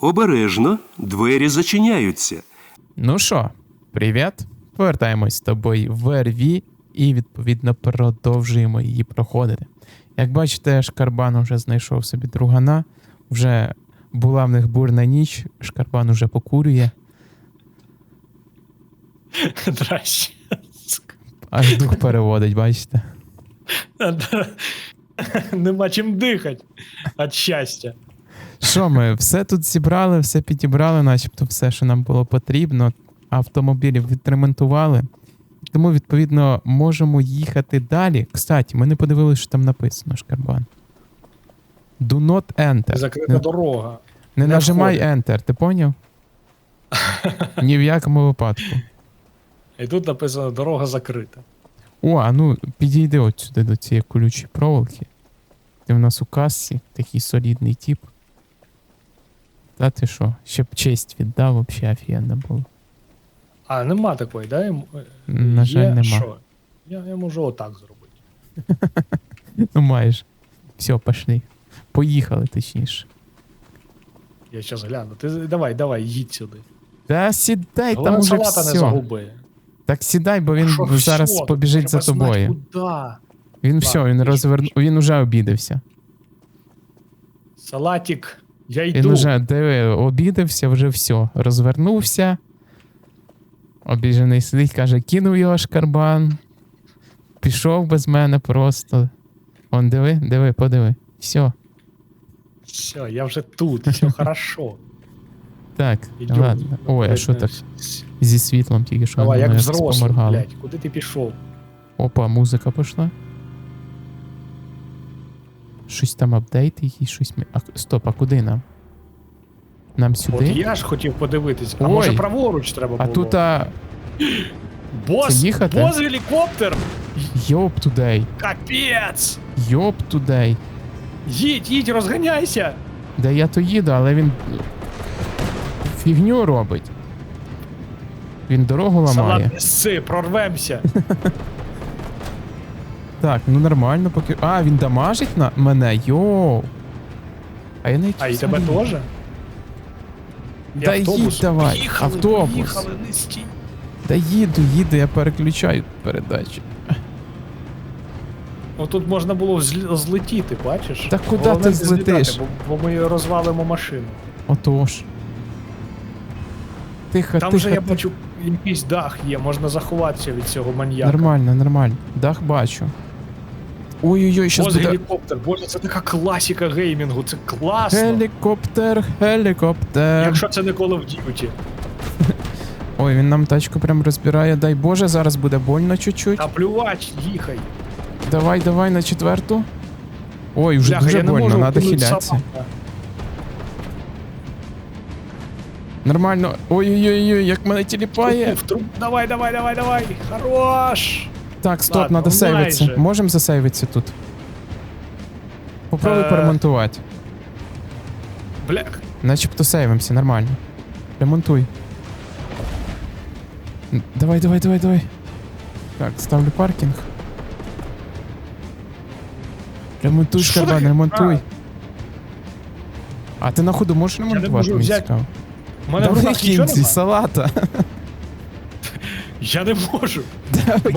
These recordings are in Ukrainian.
Обережно, двері зачиняються. Ну що, привіт. Повертаємось з тобою в РВ і відповідно продовжуємо її проходити. Як бачите, Шкарбан вже знайшов собі другана, вже була в них бурна ніч, Шкарбан уже покурює, Здрасте. аж дух переводить, бачите. Нема чим дихати від щастя. Що ми, все тут зібрали, все підібрали, начебто все, що нам було потрібно. Автомобілів відремонтували. Тому, відповідно, можемо їхати далі. Кстати, ми не подивилися, що там написано, Шкарбан. Do not enter. Закрита Не, дорога. не не нажимай входить. Enter, ти поняв? Ні в якому випадку. І тут написано дорога закрита. О, а ну підійди от сюди до цієї колючої проволоки. Ти в нас у касці, такий солідний тип. Та ти що, ще б честь віддав, вообще офігенно було. А, нема такої, да? Ем- На жаль, Є нема. Що? Я, я можу отак зробити. Ну майже. Все, пошли. Поїхали, точніше. Я зараз гляну. Ти давай, давай, їдь сюди. Та сідай, там Головне, уже салата не все. загуби. Так сідай, бо він Що зараз все? побіжить Треба за тобою. знати, Куда? Він Ладно, все, він розвернув. Він уже обідався. Салатик, я Він уже диви, обідався, вже все. Розвернувся. Обіжений сидить, каже, кинув його шкарбан. Пішов без мене просто. Он диви, диви, подиви. Все. Все, я вже тут, все хорошо. Так, Ідем. ладно. Ой, а що так? Зі світлом тільки що Давай, як взрослий, поморгало. блядь, куди ти пішов? Опа, музика пішла. Щось там апдейт якийсь, щось ми. А, стоп, а куди нам? Нам От сюди? я ж хотів подивитись, а Ой. може праворуч треба А тут а. Бос, це їхати? бос гелікоптер! Йоп тудей. Капець! Йоп тудей. Їдь, їдь, розганяйся! Да я то їду, але він. Фігню робить. Він дорогу ламає. Салат неси, прорвемося. Так, ну нормально поки. А, він дамажить на мене. Йоу. А я на якій А і тебе взагалі? теж? І Та їдь давай, Поїхали, автобус. Поїхали, не. Та їду, їду, я переключаю передачі. Ну тут можна було взл- злетіти, бачиш? Та куди Головне ти не злітати, злетиш? Бо, бо ми розвалимо машину. Отож. Тихо, Там тихо. же я тихо. бачу, якийсь дах є, можна заховатися від цього маньяка. Нормально, нормально. Дах бачу. Ой-ой-ой, щас буде. гелікоптер, боже, це така класіка геймінгу, це класно. Гелікоптер, гелікоптер. Якщо це не Call of Duty. Ой, він нам тачку прям розбирає. Дай Боже, зараз буде больно чуть-чуть. Та плювач, їхай. Давай, давай на четверту. Ой, вже Бляха, дуже больно, вкинути хилятися. Нормально. Ой-ой-ой, як мене тіліпає. Давай, давай, давай, давай. Хорош. Так, стоп, Ладно, надо сейвитися. майже. Можемо засейвитися тут. Попробуй Е. поремонтувати. Блях. Начебто сейвимося, нормально. Ремонтуй. Н- Давай, давай, давай, давай. Так, ставлю паркінг. Ремонтуй, Що Шкарбан, таке? ремонтуй. А ти на ходу можеш ремонтувати? можу Мені взяти. цікаво. У мене в Давай руках нічого кінці, нема. салата. Я не можу.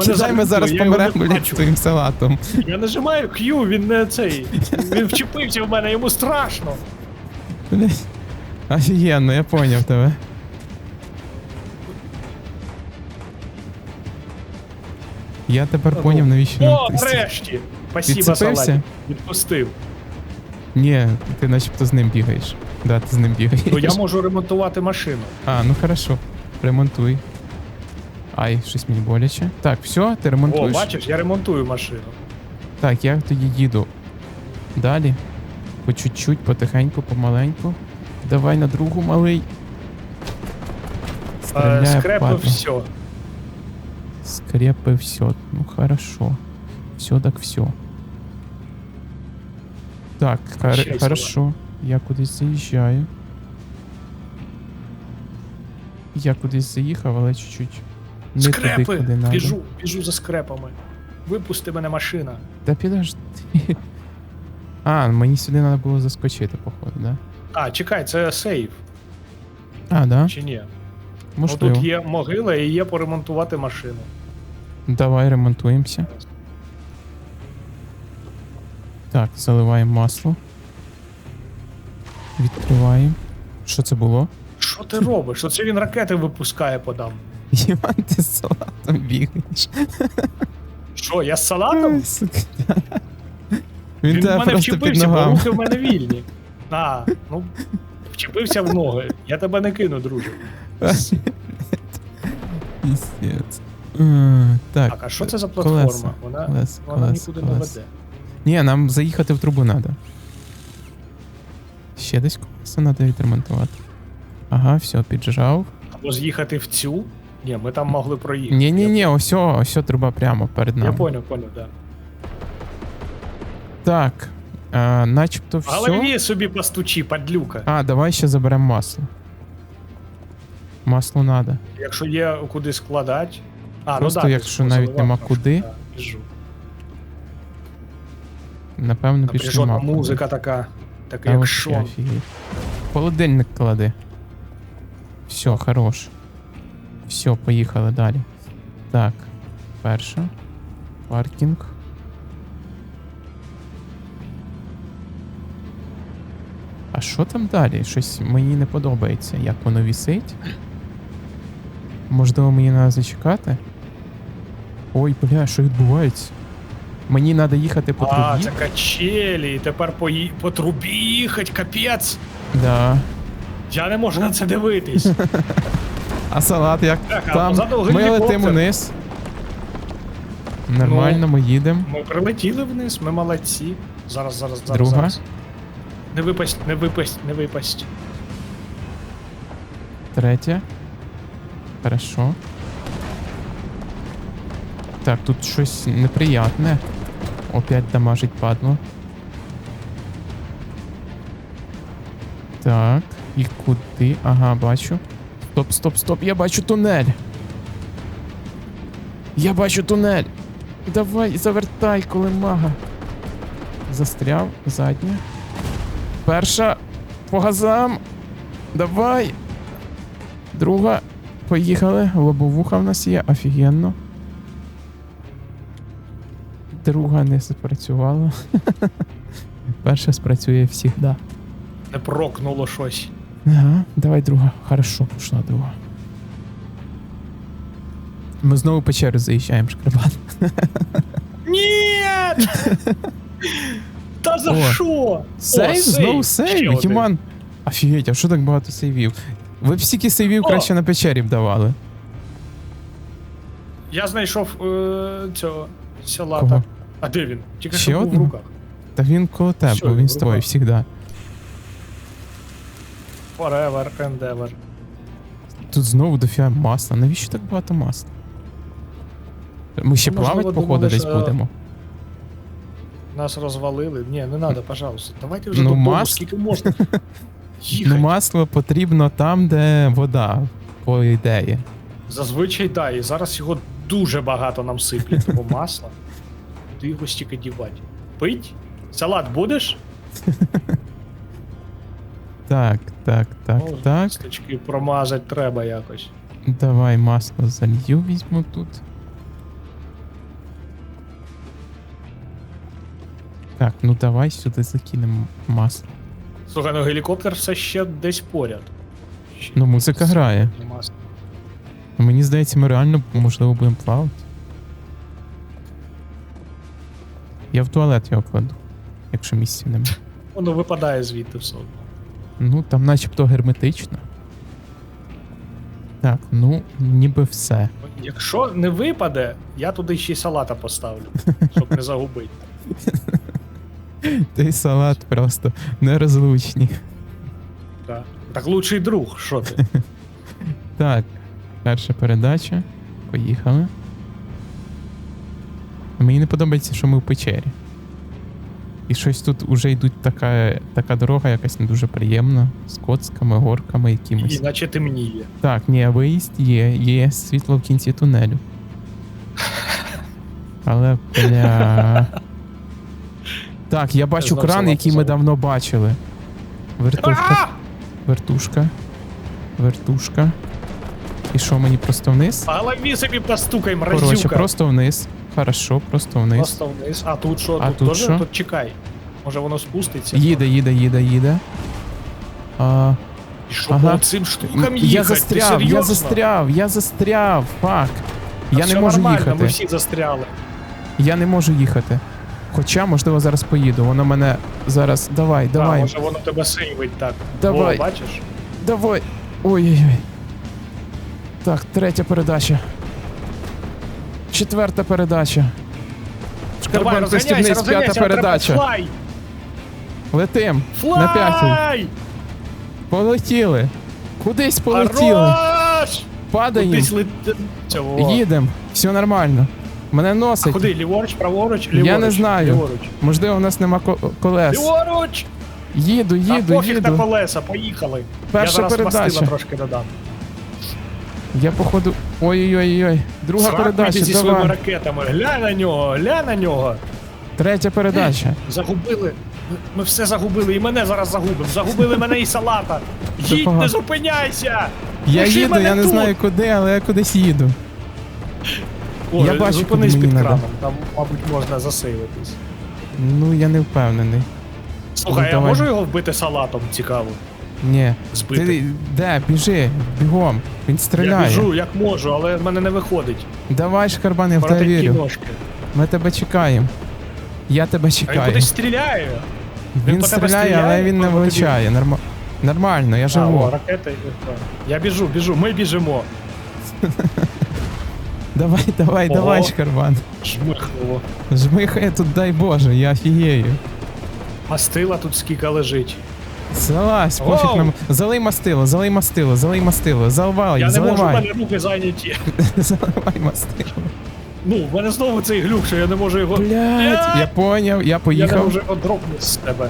Кидай, ми зараз бачу. твоїм салатом. Я нажимаю Q, він не цей. Він вчепився в мене, йому страшно. Офігенно, я поняв тебе. Я тепер Ну, поняв, навіщо О, нарешті! Спасибо, салатик. Відпустив. Ні, ти начебто з ним бігаєш. Да, ти з ним бігаєш. То я можу ремонтувати машину. А, ну хорошо. Ремонтуй. Ай, щось мені боляче. Так, все, ти О, бачиш, я ремонтую машину. Так, я тоді їду. Далі. По чуть-чуть, потихеньку, помаленьку. Давай на другу малий. Е, Стріляє, Скрепив все. Скрепы все. Ну хорошо. Все так все. Так, Щастя. хорошо. Я кудись заїжджаю. Я кудись заїхав, але чуть-чуть. Не туди, Скрепи! куди надо. Біжу, біжу за скрепами. Випусти мене машина. Та підожди. А, мені сюди треба було заскочити, походу, да? А, чекай, це сейф. А, да? Чи ні? Ну тут є могила і є поремонтувати машину. Давай ремонтуємося. Так, заливаємо масло. Відкриваємо. Що це було? Що ти робиш? Оце він ракети випускає подам. Єван, ти з салатом бігаєш. Що, я з салатом? Сука. Він, Він в тебе мене просто під вчепився, бо ногами. руки в мене вільні. А, ну, вчепився в ноги. Я тебе не кину, друже. Піздець. Е, Так, Так, а що це за колеса, платформа? Вона, колеса, вона колеса, нікуди не колеса. веде. Ні, нам заїхати в трубу треба. Ще десь колеса треба відремонтувати. Ага, все, піджав. Або з'їхати в цю. Ні, ми там могли проїхати. Ні, ні, ні, ось, ось труба прямо перед нами. Я поняв, поняв, так. Так, е, начебто Да. все. Голові собі постучи, падлюка. А, давай ще заберемо масло. Масло треба. Якщо є куди складати. А, Просто ну, да, якщо навіть нема куди. да, біжу. Напевно, Напряжена нема. музика така. А як офігеть. Холодильник клади. Все, хорош. Все, поїхали далі. Так, перша. Паркінг. А що там далі? Щось мені не подобається, як воно вісить. Можливо, мені треба зачекати. Ой, бля, що відбувається? Мені треба їхати по трубі. А, це качелі, тепер по, ї- по трубі їхать, капець. Да. Я не можу на це дивитись. А салат як Так, а там? позаду Ми летимо вниз. Нормально, ми їдемо. Ми прилетіли вниз, ми молодці. Зараз, зараз, зараз. Друга. Зараз. Не випасть, не випасть, не випасть. Третя. Хорошо. Так, тут щось неприятне. Опять дамажить падло. Так, і куди? Ага, бачу. Стоп, стоп, стоп, я бачу тунель. Я бачу тунель. Давай, завертай, коли мага. Застряв, задня. Перша. По газам. Давай. Друга. Поїхали. Лобовуха в нас є, офігенно. Друга не спрацювала. Перша спрацює завжди. Не прокнуло щось. Ага, давай друга. Хорошо, пішла друга. Ми знову по черзі заїжджаємо, шкарбат. Ні! Та за О, що? О, Сейв, знову сейв. один. Офігеть, а що так багато сейвів? Ви б стільки сейвів О! краще на печері б давали. Я знайшов е, цього салата. Кого? А де він? Тільки Ще що був в одного? руках. Та він коло тебе, Що, він він з тобою завжди. Forever and ever. Тут знову дофіга масла. Навіщо так багато масла? Ми ще Ну, можливо, плавати, походу, думали, десь що- будемо. Нас розвалили. Ні, не треба, пожалуйста. Давайте вже Ну, додому, мас- скільки можна. Ну, масло потрібно там, де вода, по ідеї. Зазвичай да, і зараз його дуже багато нам сиплять, того масла. Ти його стільки дівати. Пить? Салат будеш? Так, так, так, Ну, так. Стачки промазати треба якось. Давай масло залью візьму тут. Так, ну давай сюди закинемо масло. Слухай, ну гелікоптер все ще десь поряд. Ще Ну, музика грає. масло. Мені здається, ми реально можливо будемо плавати. Я в туалет його кладу, якщо місця немає. Воно випадає звідти все одно. Ну, там начебто герметично. Так, ну, ніби все. Якщо не випаде, я туди ще й салата поставлю, щоб не загубити. Той салат просто нерозлучні. Так, так лучший друг, що ти? Так, перша передача. Поїхали. Мені не подобається, що ми в печері. І щось тут уже йдуть така, така дорога, якась не дуже приємна, з коцками, горками якимось. Іначе темніє. Так, ні, виїзд є, є світло в кінці тунелю. Але бля. Так, я бачу кран, який ми давно бачили. Вертушка. Вертушка. Вертушка. І що мені просто вниз? Голові собі постукай, Коротше, мразюка. просто вниз. Хорошо, просто вниз. Просто вниз. А тут що? А тут тут що? Тут чекай. Може воно спуститься? Їде, їде, їде, їде. А, І що Ага. по цим штукам їхати? я застряв, я застряв, я застряв. Фак. Я не можу нормально, їхати. Ми всі застряли. Я не можу їхати. Хоча, можливо, зараз поїду. Воно мене зараз. Давай, Да, давай, може воно тебе сейвить так. Давай. О, бачиш? давай. Ой-ой-ой. Так, третя передача. Четверта передача. Давай, Шкарбан, розганяйся, пристібнись, розганяйся, п'ята треба передача. Флай! Летим. Флай! На п'ятій. Полетіли. Кудись полетіли. Хорош! Падаємо. Кудись летить. Цього. Їдем. Все нормально. Мене А носить. Куди? Ліворуч, праворуч, ліворуч? Я не знаю. Ліворуч. Можливо, у нас нема ко- колес. Ліворуч! Їду, а їду, пофіг на їду. колеса, поїхали. Перша Я зараз передача. мастила трошки додам. Я походу. Ой-ой-ой. Друга Сракуйте передача, зі своїми ракетами. Глянь на нього, глянь на нього. Третя передача. Загубили. Ми- все загубили, і мене зараз загубимо. Загубили мене і салата. Їдь, не зупиняйся! Я Лиши їду, мене я не тут! знаю куди, але я кудись їду. О, Я бачу, зупинись куди під мені краном, надо. там, мабуть, можна засейвитись. Ну, я не впевнений. Слухай, Ну, я давай. можу його вбити салатом? Цікаво. Ні. Збити. Ти де? Біжи, бігом. Він Я стріляє. біжу, як можу, але в мене не виходить. Давай, Шкарбан, я в тебе вірю. ножки. Ми тебе чекаємо. Я тебе А він чекаю. кудись стріляє. Він тебе стріляє, стріляє, але він не влучає. Норм... Нормально, я А, о, живу. ракети. Я біжу, біжу, ми біжимо. Давай, давай, Ого. давай, Шкарбан. Жмихнуло. Жмихає тут, дай Боже, я офігею. Мастила тут скільки лежить. Залазь, пофіг Воу. нам. Залий мастило, залий мастило, залий мастило, заливай, Я не можу, в заливай. мене руки зайняті. Заливай мастило. Ну, в мене знову цей глюк, що я не можу його. Блять, я поняв, я Я не поїхав. можу його дропнути з тебе.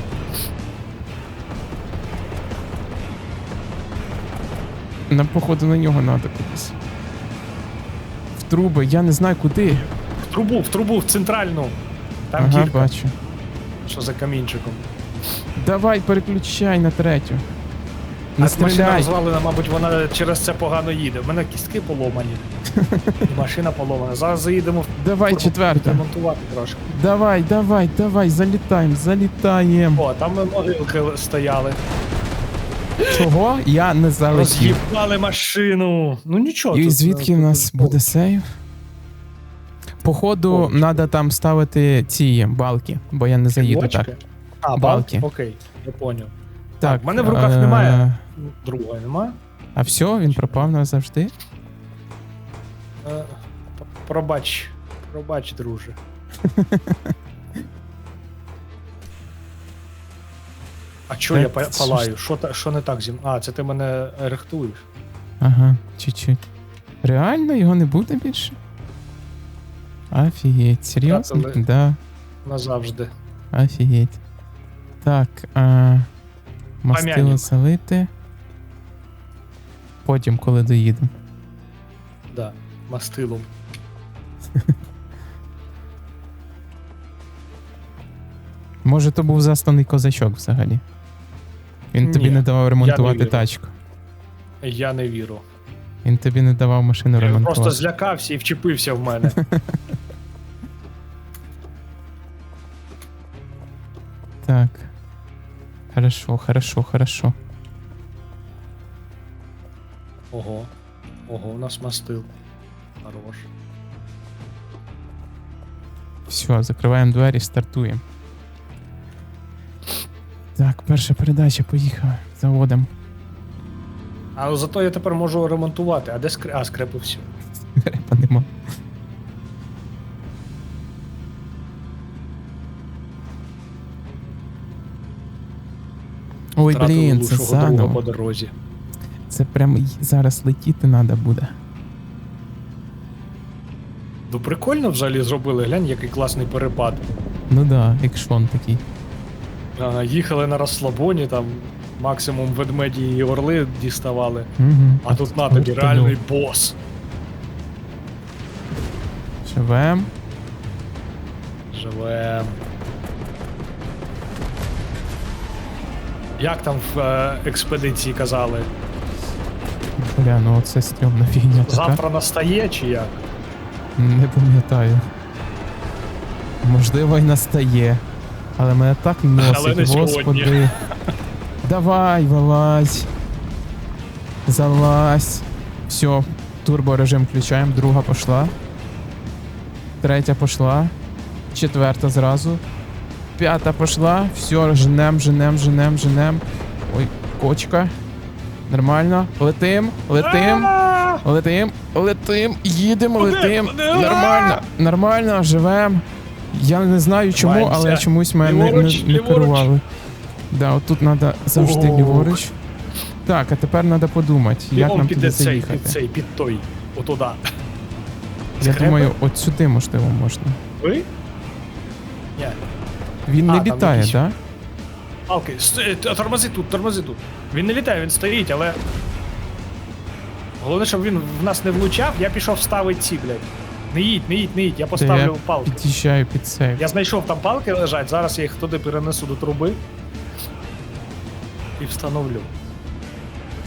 Нам походу на нього треба кудись. В труби, я не знаю куди. В трубу, в трубу, в центральну. Там ага, кілька, бачу. що за камінчиком. Давай, переключай на третю. А Не машина стріляй. розвалена, мабуть, вона через це погано їде. У мене кістки поломані. І машина поломана. Зараз заїдемо в Давай, турбо четверта. ремонтувати трошки. Давай, давай, давай, залітаємо, залітаємо. О, там могилки стояли. Чого? Я не залетів. Роз'їбали машину. Ну нічого. І тут, звідки е, в нас тут буде сейв? Походу, треба там ставити ці балки, бо я не заїду Бочки? А, Балки. балки? Окей, я поняв. Так, в мене в руках е, немає. Другої нема. А все, він пропав назавжди. Е, п- Пробач. Пробач, друже. А чо я па- це ж- палаю? Що, та- що не так зі мною? А, це ти мене рихтуєш. Ага, чуть-чуть. Реально його не буде більше? Офігеть, серйозно? Втратили. Да, Назавжди. офігеть. Так, а, мастило Пам'ятник. залити. Потім, коли доїдемо. Да. Мастилом. Може, то був засланий козачок взагалі. Він тобі Ні, не давав ремонтувати вірю. тачку. Я не віру. Він тобі не давав машину Він ремонтувати. просто злякався і вчепився в мене. Так. Хорошо, хорошо, хорошо. Ого. Ого, у нас мастил. Хорош. Все, закриваємо двері, стартуємо. Так, перша передача, поїхала. Заводимо. А зато я тепер можу ремонтувати. А де скр... А, скрепився. Грепа нема. Ой, блін, це друга по дорозі. Це прям зараз летіти треба буде. Ну прикольно взагалі зробили, глянь, який класний перепад. Ну да, екшон такий. А, їхали на розслабоні, там максимум ведмеді і орли діставали. Угу. А тут на тобі реальний бос. Живем. Живем. Як там в е, експедиції казали? Бля, ну оце стрьомна фігня така. Завтра настає чи як? Не пам'ятаю. Можливо, й настає. Але мене так носить, Але не господи. сьогодні. Давай, вилазь. Залазь. Все, турборежим включаємо. Друга пошла. Третя пошла. Четверта зразу. П'ята пошла. Все, женем, женем, женем, женем. Ой, кочка. Нормально. Летим, летим. Летим, летим, їдемо, летим. Нормально, нормально, живем. Я не знаю чому, але чомусь мене не, не, не керували. Да, отут треба завжди ліворуч. Так, а тепер треба подумати, як нам туди заїхати. під цей, під той. Отуда. Я Скрепи? думаю, от сюди можливо можна. Ви? Ні. Він А, не там літає, якісь- так? Палки, ст- е, т- тормози тут, тормози тут. Він не літає, він стоїть, але. Головне, щоб він в нас не влучав, я пішов ставити ці, блядь. Не їдь, не їдь, не їдь, я я поставлю палки. під'їжджаю під сейф. Я знайшов там палки лежать, зараз я їх туди перенесу до труби. І встановлю.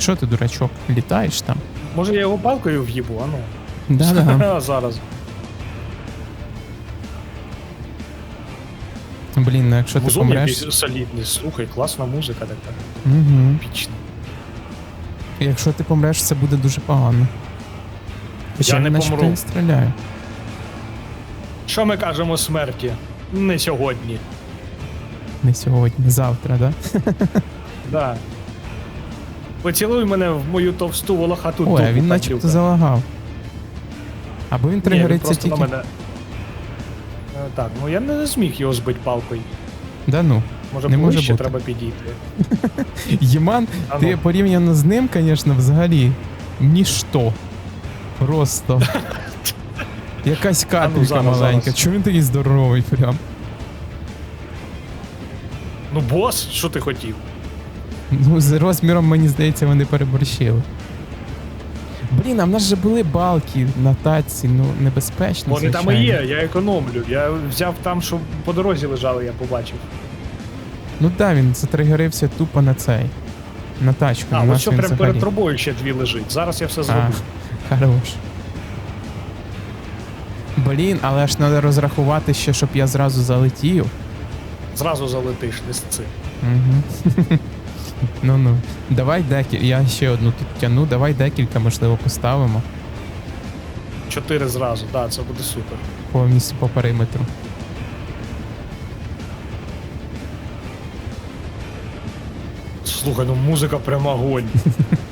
Що ти, дурачок, літаєш там? Може я його палкою в'їбу, а ну. Да-да. зараз. Блін, ну якщо ти Музон помреш. якийсь солідний, слухай, класна музика така. Угу. Пічна. Якщо ти помреш, це буде дуже погано. Хоча Я не він начебто помру. не стріляє. Що ми кажемо смерті? Не сьогодні. Не сьогодні, завтра, да? Да. Поцілуй мене в мою товсту волохату Ой, а дупу, він начебто залагав. Або він Ні, він тригериться просто тільки. на мене. Е, Так, ну я не зміг його збити палкою. Да ну. Може, Не може ближче бути. треба підійти. Єман, А ти ну. порівняно з ним, звісно, взагалі ніщо. Просто. Якась капелька ну, зараз, маленька. зараз. Чому він такий здоровий прям? Ну, бос, що ти хотів? Ну, з розміром, мені здається, вони переборщили. Блін, а в нас же були балки на таці, ну небезпечно. Вони там і звичайно. є, я економлю. Я взяв там, що по дорозі лежали, я побачив. Ну так, да, він затригерився тупо на цей. На тачку. А, на ось що він прям взагалі. перед трубою ще дві лежить. Зараз я все А, зроблю. хорош. Блін, але ж треба розрахувати ще, щоб я зразу залетів. Зразу залетиш, не з цим. Угу. ну ну. Давай декілька. Я ще одну тут тяну, давай декілька, можливо, поставимо Чотири зразу, так, да, це буде супер. повністю по периметру. Слухай, ну музика прям огонь.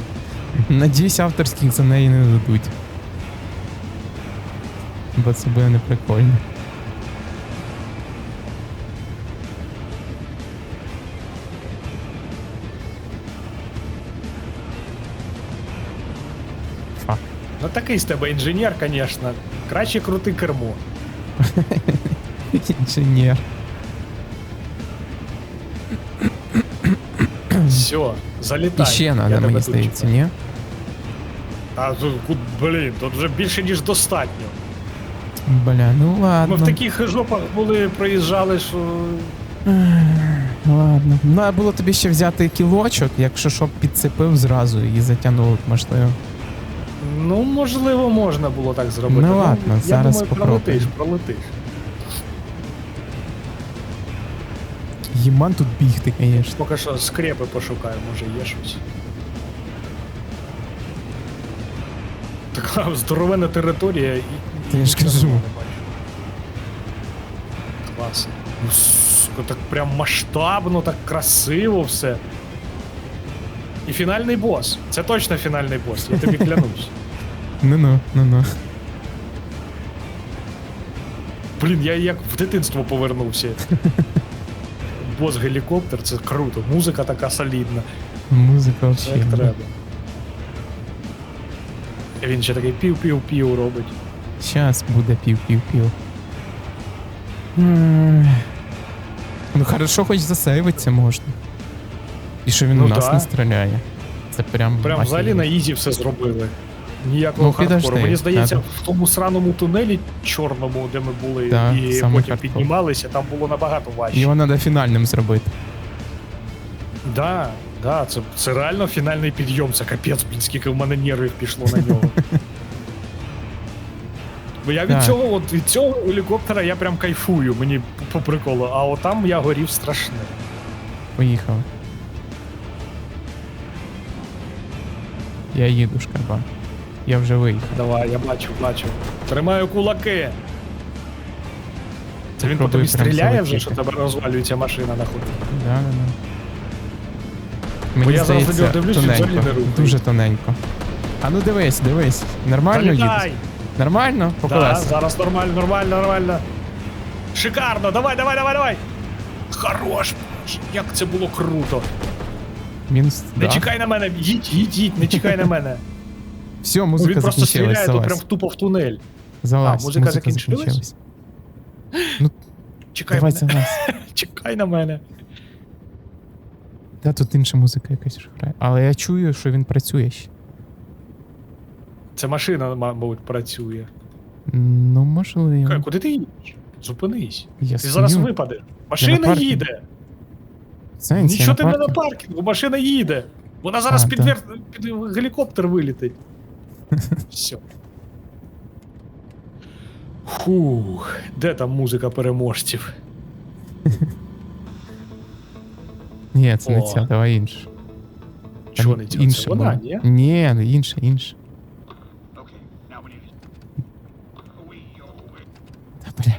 Надіюсь, авторських за неї не дадуть. Бо це буде неприкольно. Такий з тебе інженер, звісно. Краще крути кермо. Інженер. Все, залітай. І ще тебе мені здається, ні? А тут, кут- блін, тут вже більше, ніж достатньо. Бля, ну Ми ладно. в таких жопах були, проїжджали, що. Ладно. Треба було тобі ще взяти кілочок, якщо щоб підцепив зразу і затягнув, можливо. Ну, можливо, можна було так зробити. Ну ладно, я зараз думаю, попробуємо. пролетиш, пролетиш. Єман тут бігти, звісно. Поки що скрепи пошукаю, може є щось. Така здоровена територія і. Я ж кажу. Класно. Ну, сука, так прям масштабно, так красиво все. І фінальний бос. Це точно фінальний бос, я тобі клянусь. Ну-ну, ну-ну. Блін, я як в дитинство повернувся. Бос гелікоптер, це круто. Музика така солідна. Музика Як треба. Він ще такий пів-пів-пів робить. Щас буде пів-пів-пів. Ну хорошо, хоч засейвитися можна. І що він Ну у нас да. не стріляє. Це прям. Прям взагалі на ізі все зробили. Ніякого Ну, хардкору. Мені здається, надо. в тому сраному тунелі чорному, де ми були, Так, і саме потім хардкор. піднімалися, там було набагато важче. Його треба фінальним зробити. Да, Да, це, це реально фінальний підйом, це капець, блін, скільки в мене нервів пішло на нього. Бо я від Так. цього, от від цього гелікоптера я прям кайфую, мені по приколу, а отам я горів страшне. Поїхали. Я їду, шкарба. Я вже виїхав. Давай, я бачу, бачу. Тримаю кулаки. Це він Попробуй потім і прям стріляє вже, що тебе розвалюється машина на ходу. Да, да, да. Мені я зараз здається, дивлюсь, він взагалі тоненько. не рухається. Дуже тоненько. А ну дивись, дивись. Нормально Залітай! їдеш? Нормально? По Да, колесах? зараз нормально, нормально, нормально. Шикарно, давай, давай, давай, давай. Хорош, Боже, як це було круто. Мінус. Не да. чекай на мене, їдь, їдь, їдь, не чекай на мене. Все, Він музика просто закінчилась. стріляє тут Залазь. прям тупо в тунель. Залазь. А, музика закінчилась? Ну, Чекай давай мене, залазь. чекай на мене. Та тут інша музика якась ж грає. Але я чую, що він працює ще. Це машина, мабуть, працює. Ну, можливо. Чекай, Куди ти їдеш? Зупинись. Я Ти зараз стою. випадеш. Машина паркінгу. їде. В Сенсі, Нічого на ти не на паркінг. паркінгу, машина їде. Вона зараз А, під, так. вер... під гелікоптер вилітить. Все. Фух, де там музика переможців? Ні, це не О. ця, давай інша. Чого Там не ця? інша Це вона, була. ні? Ні, інша, інша. Та бля.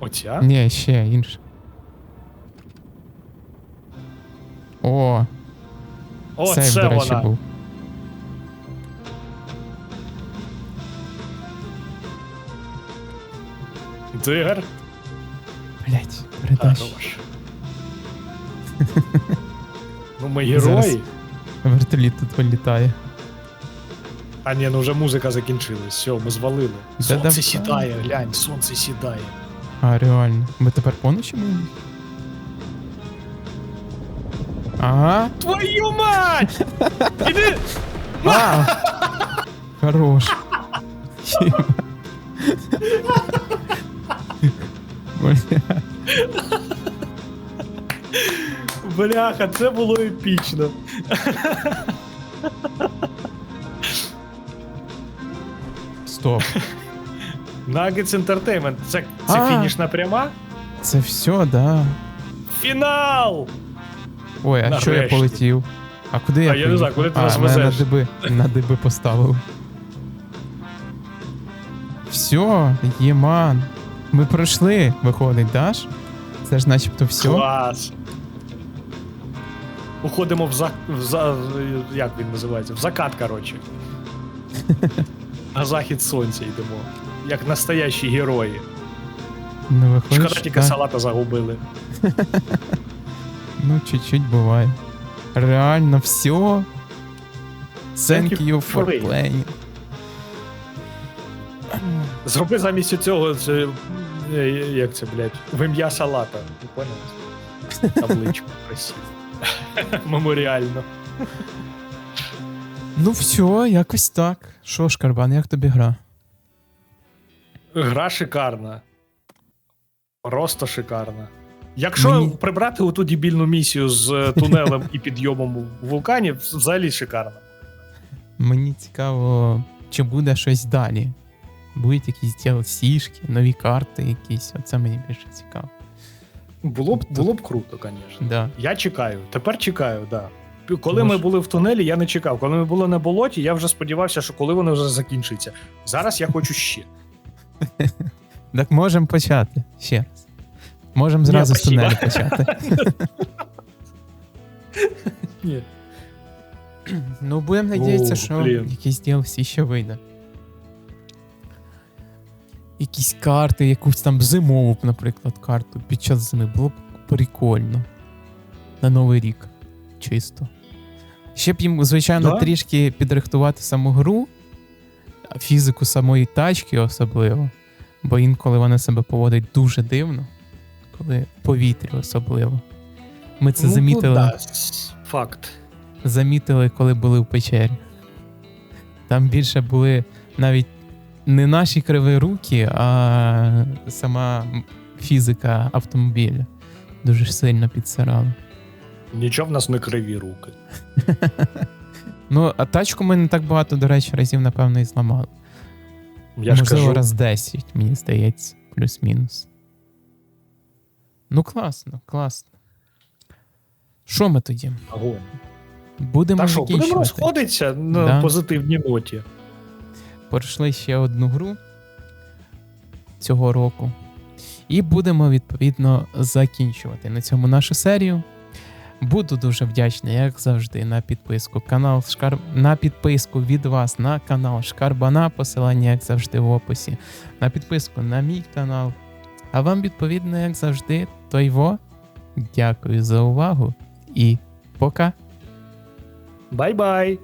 Оця? Ні, ще інша. О, О, сейв, це до речі, вона. був. Тигр. Блять, передача. Хорош. Ну, ми герої. Вертоліт тут вилітає. А ні, ну вже музика закінчилась. Все, ми звалили. Да Сонце сідає, глянь, сонце сідає. А, реально. Ми тепер поночі будемо? Ага. Твою мать! Іди! А! Хорош. Бля. Бляха, це було епічно. Стоп. Nuggets Entertainment. Це, це А. фінішна пряма? Це все, да. Фінал! Ой, а що я полетів? А куди я А я не знаю, куди ти нас везеш? на диби поставив. Все, єман. Ми пройшли, виходить, даш? Це ж начебто все. Клас. Уходимо в за... в за... Як він називається? В закат, коротше. На захід сонця йдемо. Як настоящі герої. Ну, виходить, Шкода тільки салата загубили. Ну, чуть-чуть буває. Реально все. Thank you for playing. Зроби замість цього це. е, Як це, блядь? В ім'я салата. Не поняв? Табличку красиво. Меморіально. Ну все, якось так. Що ж, Карбан, як тобі гра? Гра шикарна. Просто шикарна. Якщо Мені- прибрати оту дебільну місію з е, тунелем і підйомом в вулкані, взагалі шикарно. Мені цікаво, чи буде щось далі. Будуть якісь DLC-шки, нові карти якісь. Оце мені більше цікаво. Було б, було б круто, звісно. Да. Я чекаю, тепер чекаю, так. Да. Коли Може- ми були в тунелі, я не чекав. Коли ми були на болоті, я вже сподівався, що коли воно вже закінчиться. Зараз я хочу ще. Так можемо почати ще раз. Можемо зразу з тунелю почати. Ні. Ну, будемо надіятися, що блін. якийсь DLC ще вийде. Якісь карти, якусь там зимову, наприклад, карту під час зими. Було б прикольно. На Новий рік. Чисто. Ще б їм, звичайно, Да? трішки підрихтувати саму гру, фізику самої тачки особливо. Бо інколи вона себе поводить дуже дивно, коли повітря особливо. Ми це Ну, замітили да, Факт. замітили, коли були в печері. Там більше були навіть не наші криві руки, а сама фізика автомобіля дуже сильно підсирала. Нічого в нас не криві руки. Ну, а тачку ми не так багато, до речі, разів, напевно, і зламали. Я ж кажу, раз 10, мені здається, плюс-мінус. Ну, класно, класно. Що ми тоді? Будемо Та що, будемо розходитися на Да. позитивній ноті. Пройшли ще одну гру цього року. І будемо відповідно закінчувати на цьому нашу серію. Буду дуже вдячний, як завжди, на підписку. Канал Шкар... на підписку від вас на канал Шкарбана. Посилання, як завжди, в описі. На підписку на мій канал. А вам, відповідно, як завжди, Тойво. Дякую за увагу і пока. Бай-бай!